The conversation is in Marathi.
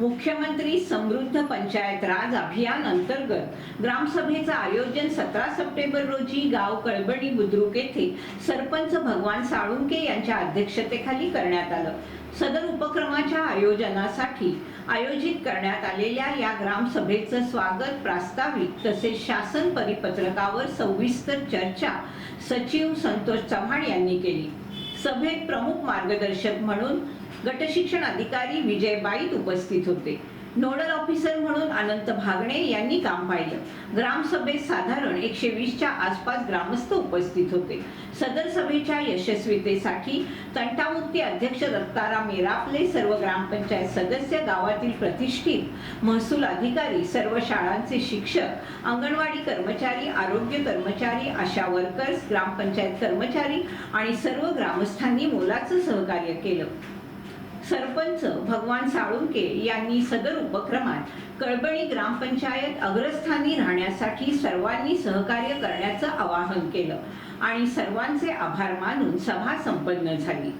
मुख्यमंत्री समृद्ध पंचायत राज अभियान अंतर्गत ग्रामसभेचं आयोजन सतरा सप्टेंबर रोजी गाव कळबणी बुद्रुक येथे सरपंच भगवान साळुंके यांच्या अध्यक्षतेखाली करण्यात आलं. सदर उपक्रमाच्या आयोजनासाठी आयोजित करण्यात आलेल्या या ग्रामसभेचं स्वागत प्रास्ताविक तसेच शासन परिपत्रकावर सविस्तर चर्चा सचिव संतोष चव्हाण यांनी केली. सभेत प्रमुख मार्गदर्शक म्हणून गटशिक्षण अधिकारी विजय बाईत उपस्थित होते. नोडल ऑफिसर म्हणून अनंत भागणे यांनी काम पाहिलं. ग्रामसभेत साधारण एकशे वीसच्या आसपास ग्रामस्थ उपस्थित होते. सदर सभेच्या यशस्वीतेसाठी तंटामुक्ती अध्यक्ष दत्ताराम येरापले सर्व ग्रामपंचायत सदस्य गावातील प्रतिष्ठित महसूल अधिकारी सर्व शाळांचे शिक्षक अंगणवाडी कर्मचारी आरोग्य कर्मचारी आशा वर्कर्स ग्रामपंचायत कर्मचारी आणि सर्व ग्रामस्थांनी मोलाचं सहकार्य केलं. सरपंच भगवान साळुंके यांनी सदर उपक्रमात कळबणी ग्रामपंचायत अग्रस्थानी राहण्यासाठी सर्वांनी सहकार्य करण्याचं आवाहन केलं. आणि सर्वांचे आभार मानून सभा संपन्न झाली.